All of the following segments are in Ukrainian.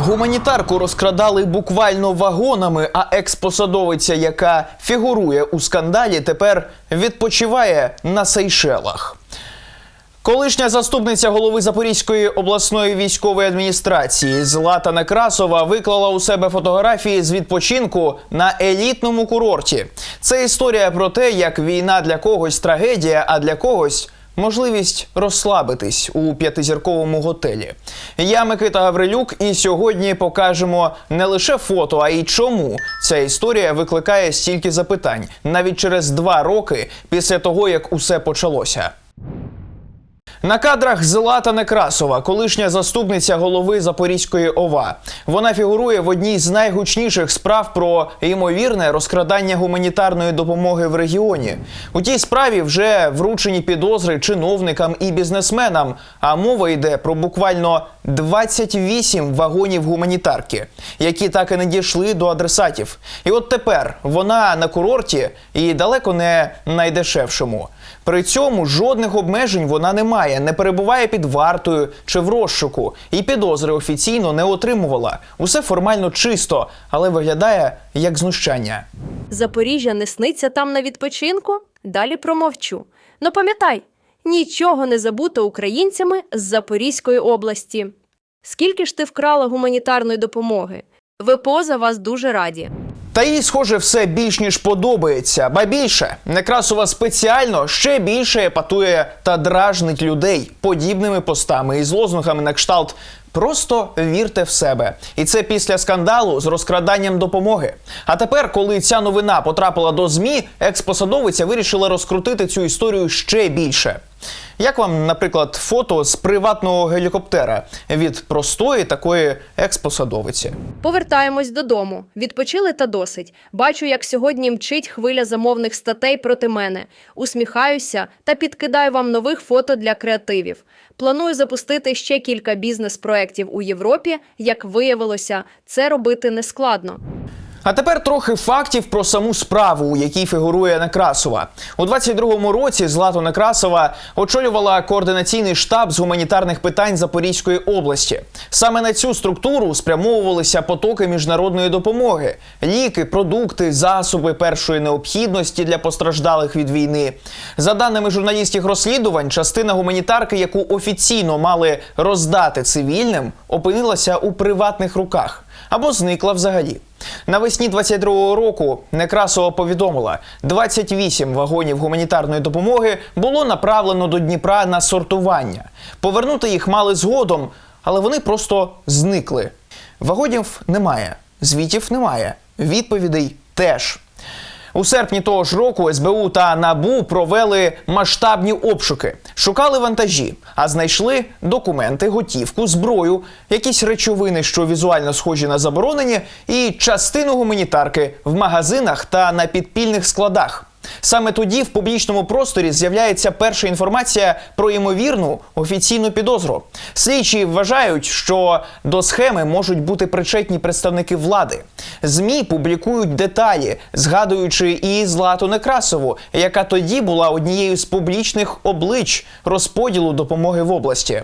Гуманітарку розкрадали буквально вагонами, а експосадовиця, яка фігурує у скандалі, тепер відпочиває на Сейшелах. Колишня заступниця голови Запорізької обласної військової адміністрації Злата Некрасова виклала у себе фотографії з відпочинку на елітному курорті. Це історія про те, як війна для когось трагедія, а для когось можливість розслабитись у п'ятизірковому готелі. Я Микита Гаврилюк, і сьогодні покажемо не лише фото, а й чому ця історія викликає стільки запитань навіть через два роки після того, як усе почалося. На кадрах Злата Некрасова, колишня заступниця голови Запорізької ОВА. Вона фігурує в одній з найгучніших справ про ймовірне розкрадання гуманітарної допомоги в регіоні. У тій справі вже вручені підозри чиновникам і бізнесменам. А мова йде про буквально 28 вагонів гуманітарки, які так і не дійшли до адресатів. І от тепер вона на курорті і далеко не найдешевшому. При цьому жодних обмежень вона не має, не перебуває під вартою чи в розшуку, і підозри офіційно не отримувала. Усе формально чисто, але виглядає як знущання. Запоріжжя не сниться там на відпочинку? Далі промовчу. Ну пам'ятай, нічого не забуто українцями з Запорізької області. Скільки ж ти вкрала гуманітарної допомоги? ВПО за вас дуже раді. Та їй, схоже, все більш ніж подобається. Ба більше Некрасова спеціально ще більше епатує та дражнить людей подібними постами із лозунгами на кшталт. Просто вірте в себе, і це після скандалу з розкраданням допомоги. А тепер, коли ця новина потрапила до змі, експосадовиця вирішила розкрутити цю історію ще більше. Як вам, наприклад, фото з приватного гелікоптера від простої такої експосадовиці? Повертаємось додому. Відпочили та досить. Бачу, як сьогодні мчить хвиля замовних статей проти мене. Усміхаюся та підкидаю вам нових фото для креативів. Планую запустити ще кілька бізнес-проєктів у Європі. Як виявилося, це робити нескладно. А тепер трохи фактів про саму справу, у якій фігурує Некрасова. У 22-му році Злату Некрасова очолювала координаційний штаб з гуманітарних питань Запорізької області. Саме на цю структуру спрямовувалися потоки міжнародної допомоги: ліки, продукти, засоби першої необхідності для постраждалих від війни. За даними журналістських розслідувань, частина гуманітарки, яку офіційно мали роздати цивільним, опинилася у приватних руках або зникла взагалі. Навесні 22-го року Некрасова повідомила, 28 вагонів гуманітарної допомоги було направлено до Дніпра на сортування. Повернути їх мали згодом, але вони просто зникли. Вагонів немає, звітів немає, відповідей теж. У серпні того ж року СБУ та НАБУ провели масштабні обшуки, шукали вантажі, а знайшли документи, готівку, зброю, якісь речовини, що візуально схожі на заборонені, і частину гуманітарки в магазинах та на підпільних складах. Саме тоді в публічному просторі з'являється перша інформація про ймовірну офіційну підозру. Слідчі вважають, що до схеми можуть бути причетні представники влади. ЗМІ публікують деталі, згадуючи і Злату Некрасову, яка тоді була однією з публічних облич розподілу допомоги в області.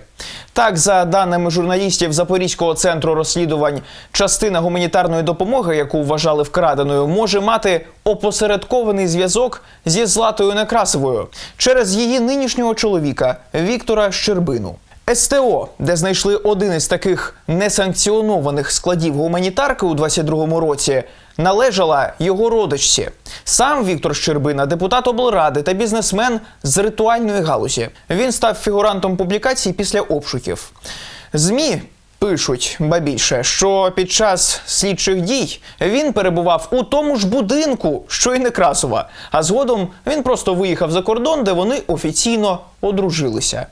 Так, за даними журналістів Запорізького центру розслідувань, частина гуманітарної допомоги, яку вважали вкраденою, може мати опосередкований зв'язок зі Златою Некрасовою через її нинішнього чоловіка Віктора Щербину. СТО, де знайшли один із таких несанкціонованих складів гуманітарки у 22-му році, належала його родичці. Сам Віктор Щербина, депутат облради та бізнесмен з ритуальної галузі. Він став фігурантом публікацій після обшуків. ЗМІ Пишуть, ба більше, що під час слідчих дій він перебував у тому ж будинку, що й Некрасова. А згодом він просто виїхав за кордон, де вони офіційно одружилися.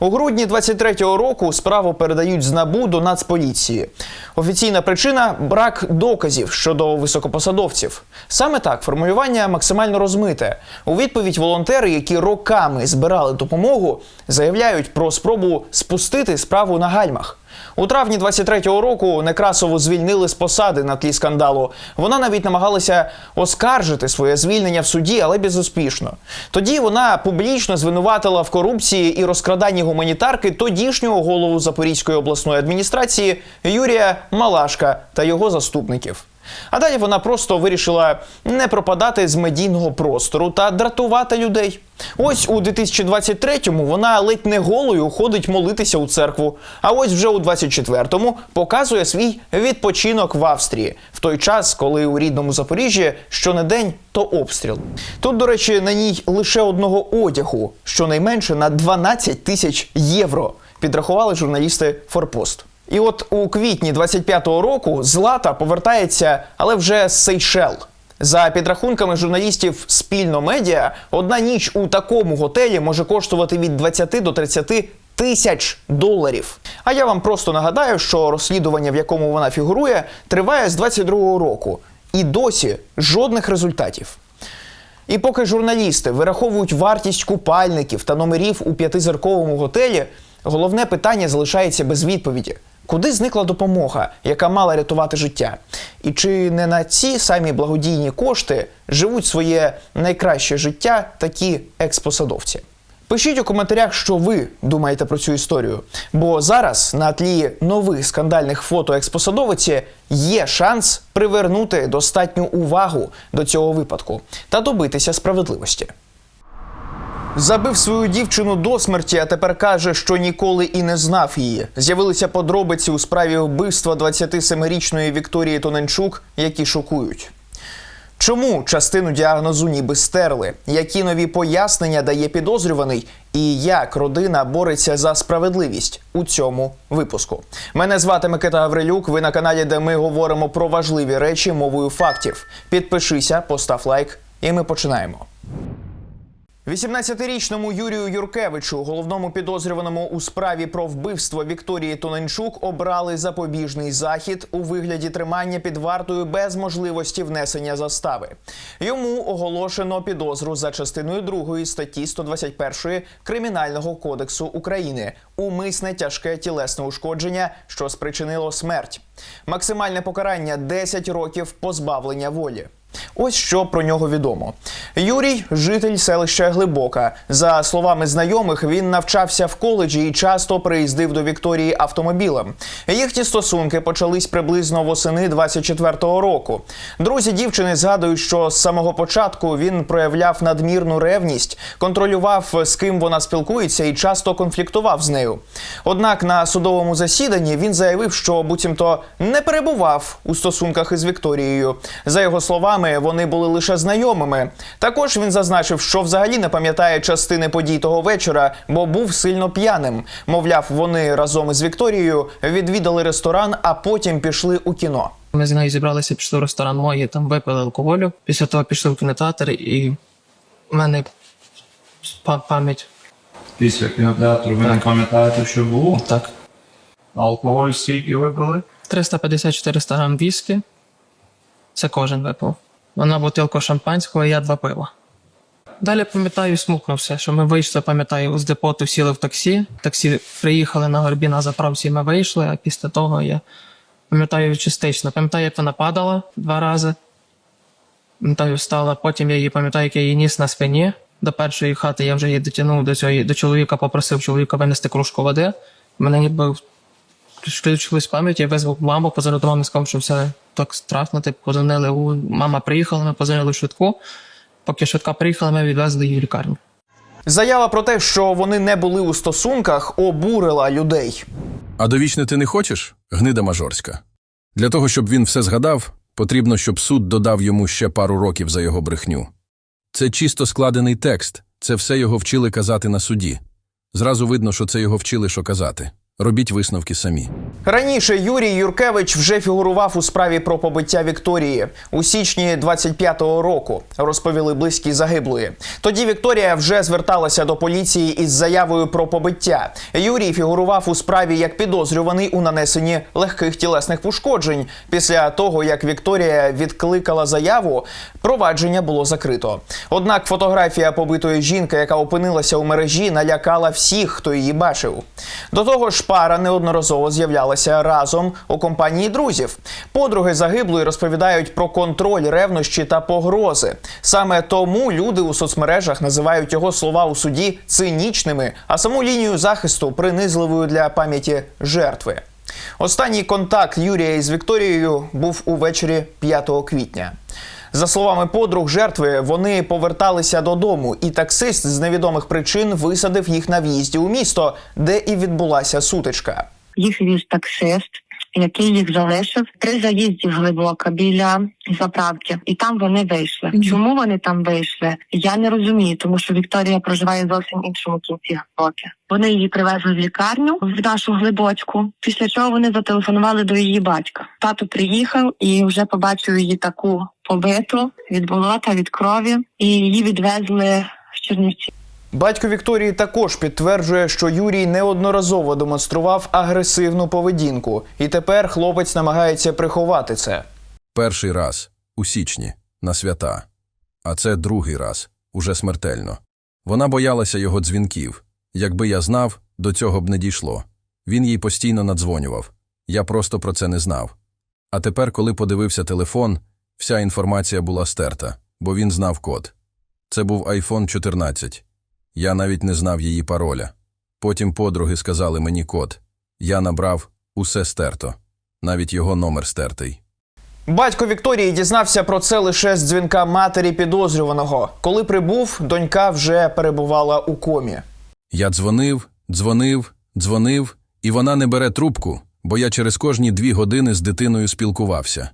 У грудні 23-го року справу передають з НАБУ до Нацполіції. Офіційна причина брак доказів щодо високопосадовців. Саме так формулювання максимально розмите. У відповідь волонтери, які роками збирали допомогу, заявляють про спробу спустити справу на гальмах. У травні 23-го року Некрасову звільнили з посади на тлі скандалу. Вона навіть намагалася оскаржити своє звільнення в суді, але безуспішно. Тоді вона публічно звинуватила в корупції і розкраданні гуманітарки тодішнього голову Запорізької обласної адміністрації Юрія Малашка та його заступників. А далі вона просто вирішила не пропадати з медійного простору та дратувати людей. Ось у 2023-му вона ледь не голою ходить молитися у церкву. А ось вже у 24-му показує свій відпочинок в Австрії в той час, коли у рідному Запоріжжі щонедень то обстріл. Тут, до речі, на ній лише одного одягу, щонайменше на 12 тисяч євро. Підрахували журналісти Форпост. І от у квітні 25-го року Злата повертається, але вже з Сейшел. За підрахунками журналістів спільно медіа, одна ніч у такому готелі може коштувати від 20 до 30 тисяч доларів. А я вам просто нагадаю, що розслідування, в якому вона фігурує, триває з 22-го року, і досі жодних результатів. І поки журналісти вираховують вартість купальників та номерів у п'ятизірковому готелі, головне питання залишається без відповіді. Куди зникла допомога, яка мала рятувати життя? І чи не на ці самі благодійні кошти живуть своє найкраще життя такі експосадовці? Пишіть у коментарях, що ви думаєте про цю історію. Бо зараз на тлі нових скандальних фото експосадовиці є шанс привернути достатню увагу до цього випадку та добитися справедливості. Забив свою дівчину до смерті, а тепер каже, що ніколи і не знав її. З'явилися подробиці у справі вбивства 27-річної Вікторії Тоненчук, які шокують. Чому частину діагнозу ніби стерли? Які нові пояснення дає підозрюваний? І як родина бореться за справедливість у цьому випуску? Мене звати Микита Гаврилюк. Ви на каналі, де ми говоримо про важливі речі мовою фактів. Підпишися, постав лайк, і ми починаємо. 18-річному Юрію Юркевичу, головному підозрюваному у справі про вбивство Вікторії Тоненчук, обрали запобіжний захід у вигляді тримання під вартою без можливості внесення застави. Йому оголошено підозру за частиною 2 статті 121 Кримінального кодексу України умисне тяжке тілесне ушкодження, що спричинило смерть. Максимальне покарання 10 років позбавлення волі. Ось що про нього відомо. Юрій житель селища Глибока. За словами знайомих, він навчався в коледжі і часто приїздив до Вікторії автомобілем. Їхні стосунки почались приблизно восени 24-го року. Друзі дівчини згадують, що з самого початку він проявляв надмірну ревність, контролював з ким вона спілкується і часто конфліктував з нею. Однак на судовому засіданні він заявив, що буцімто не перебував у стосунках із Вікторією. За його словами, вони були лише знайомими. Також він зазначив, що взагалі не пам'ятає частини подій того вечора, бо був сильно п'яним. Мовляв, вони разом із Вікторією відвідали ресторан, а потім пішли у кіно. Ми з нею зібралися, пішли в ресторан мої, там випили алкоголю. Після того пішли в кінотеатр, і в мене пам'ять Після кінотеатру ви не пам'ятаєте, що було? так. Алкоголь скільки ви пили? 350-400 грам віскі. Це кожен випив. Вона бутилку шампанського, я два пива. Далі пам'ятаю, смукнувся, що ми вийшли, пам'ятаю, з депоту сіли в таксі. Таксі приїхали на горбі на заправці, ми вийшли, а після того я пам'ятаю частично. Пам'ятаю, як вона падала два рази. Пам'ятаю, встала. Потім я її пам'ятаю, як я її ніс на спині. До першої хати я вже її дотягнув до цього до чоловіка, попросив чоловіка винести кружку води. Мене ніби включилась пам'ять, я визвав маму, до мами, сказав, що все так страшно. Типу, позвонили у мама приїхала, ми позвонили в швидку. Поки швидка приїхала, ми відвезли її в лікарню. Заява про те, що вони не були у стосунках, обурила людей. А довічне ти не хочеш? Гнида мажорська. Для того, щоб він все згадав, потрібно, щоб суд додав йому ще пару років за його брехню. Це чисто складений текст, це все його вчили казати на суді. Зразу видно, що це його вчили, що казати. Робіть висновки самі. Раніше Юрій Юркевич вже фігурував у справі про побиття Вікторії у січні 25-го року. Розповіли близькі загиблої. Тоді Вікторія вже зверталася до поліції із заявою про побиття. Юрій фігурував у справі як підозрюваний у нанесенні легких тілесних пошкоджень. Після того як Вікторія відкликала заяву, провадження було закрито. Однак фотографія побитої жінки, яка опинилася у мережі, налякала всіх, хто її бачив. До того ж, пара неодноразово з'являлася разом у компанії друзів. Подруги загиблої розповідають про контроль, ревнощі та погрози. Саме тому люди у соцмережах називають його слова у суді цинічними, а саму лінію захисту принизливою для пам'яті жертви. Останній контакт Юрія із Вікторією був увечері 5 квітня. За словами подруг жертви, вони поверталися додому, і таксист з невідомих причин висадив їх на в'їзді у місто, де і відбулася сутичка. їх віз таксист, який їх залишив при заїзді глибоко біля заправки, і там вони вийшли. Чому вони там вийшли? Я не розумію, тому що Вікторія проживає зовсім іншому кінці глибоки. Вони її привезли в лікарню в нашу глибочку. Після чого вони зателефонували до її батька. Тато приїхав і вже побачив її таку побиту від болота, від крові, і її відвезли в Чернівці. Батько Вікторії також підтверджує, що Юрій неодноразово демонстрував агресивну поведінку, і тепер хлопець намагається приховати це. Перший раз у січні на свята, а це другий раз уже смертельно. Вона боялася його дзвінків. Якби я знав, до цього б не дійшло. Він їй постійно надзвонював. Я просто про це не знав. А тепер, коли подивився телефон, вся інформація була стерта, бо він знав код. Це був iPhone 14. Я навіть не знав її пароля. Потім подруги сказали мені код. Я набрав усе стерто, навіть його номер стертий. Батько Вікторії дізнався про це лише з дзвінка матері підозрюваного. Коли прибув, донька вже перебувала у комі. Я дзвонив, дзвонив, дзвонив, і вона не бере трубку, бо я через кожні дві години з дитиною спілкувався.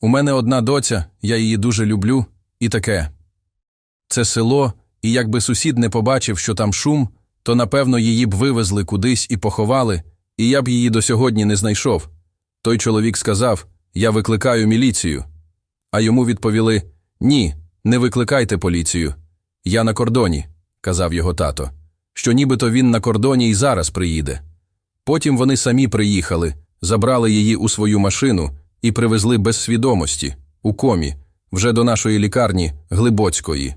У мене одна доця, я її дуже люблю, і таке. Це село, і якби сусід не побачив, що там шум, то напевно її б вивезли кудись і поховали, і я б її до сьогодні не знайшов. Той чоловік сказав: Я викликаю міліцію. А йому відповіли: Ні, не викликайте поліцію. Я на кордоні, казав його тато, що нібито він на кордоні і зараз приїде. Потім вони самі приїхали, забрали її у свою машину і привезли без свідомості, у комі, вже до нашої лікарні Глибоцької.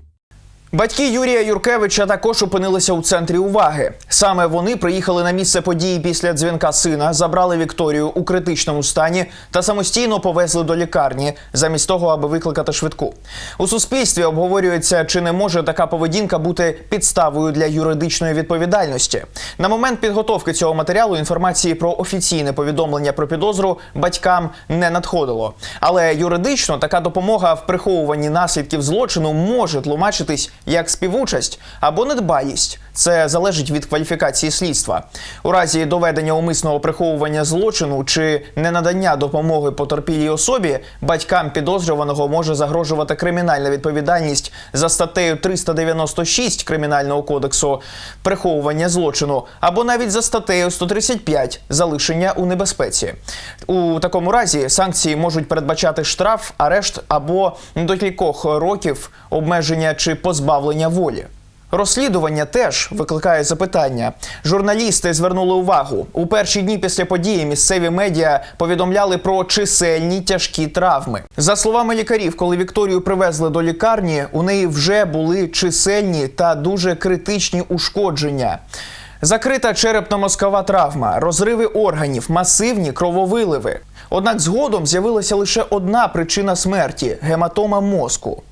Батьки Юрія Юркевича також опинилися у центрі уваги. Саме вони приїхали на місце події після дзвінка сина, забрали Вікторію у критичному стані та самостійно повезли до лікарні, замість того, аби викликати швидку. У суспільстві обговорюється, чи не може така поведінка бути підставою для юридичної відповідальності. На момент підготовки цього матеріалу інформації про офіційне повідомлення про підозру батькам не надходило. Але юридично така допомога в приховуванні наслідків злочину може тлумачитись як співучасть або недбалість. Це залежить від кваліфікації слідства. У разі доведення умисного приховування злочину чи ненадання допомоги потерпілій особі батькам підозрюваного може загрожувати кримінальна відповідальність за статтею 396 Кримінального кодексу приховування злочину або навіть за статтею 135 залишення у небезпеці. У такому разі санкції можуть передбачати штраф, арешт або до кількох років обмеження чи позбавлення волі. Розслідування теж викликає запитання. Журналісти звернули увагу у перші дні після події. Місцеві медіа повідомляли про чисельні тяжкі травми. За словами лікарів, коли Вікторію привезли до лікарні, у неї вже були чисельні та дуже критичні ушкодження. Закрита черепно-мозкова травма, розриви органів, масивні крововиливи. Однак згодом з'явилася лише одна причина смерті гематома мозку.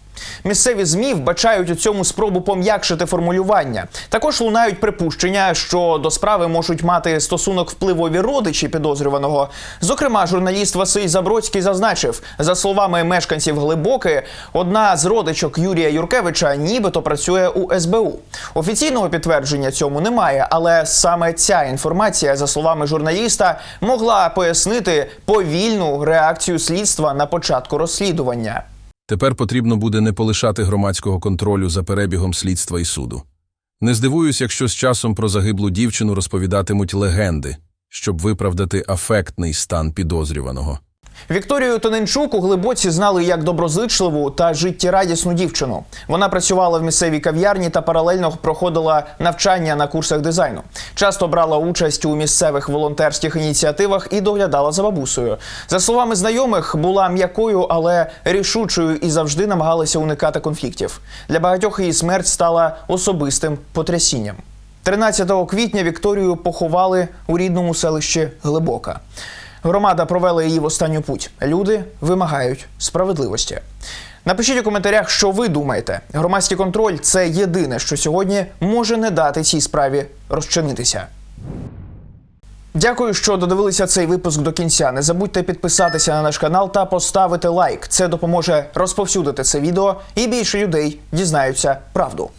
Місцеві ЗМІ вбачають у цьому спробу пом'якшити формулювання. Також лунають припущення, що до справи можуть мати стосунок впливові родичі підозрюваного. Зокрема, журналіст Василь Забродський зазначив, за словами мешканців Глибоки, одна з родичок Юрія Юркевича нібито працює у СБУ. Офіційного підтвердження цьому немає, але саме ця інформація, за словами журналіста, могла пояснити повільну реакцію слідства на початку розслідування. Тепер потрібно буде не полишати громадського контролю за перебігом слідства і суду. Не здивуюсь, якщо з часом про загиблу дівчину розповідатимуть легенди, щоб виправдати афектний стан підозрюваного. Вікторію Тоненчук у глибоці знали як доброзичливу та життєрадісну дівчину. Вона працювала в місцевій кав'ярні та паралельно проходила навчання на курсах дизайну. Часто брала участь у місцевих волонтерських ініціативах і доглядала за бабусею. За словами знайомих, була м'якою, але рішучою і завжди намагалася уникати конфліктів. Для багатьох її смерть стала особистим потрясінням. 13 квітня Вікторію поховали у рідному селищі Глибока. Громада провела її в останню путь. Люди вимагають справедливості. Напишіть у коментарях, що ви думаєте. Громадський контроль це єдине, що сьогодні може не дати цій справі розчинитися. Дякую, що додивилися цей випуск до кінця. Не забудьте підписатися на наш канал та поставити лайк. Це допоможе розповсюдити це відео, і більше людей дізнаються правду.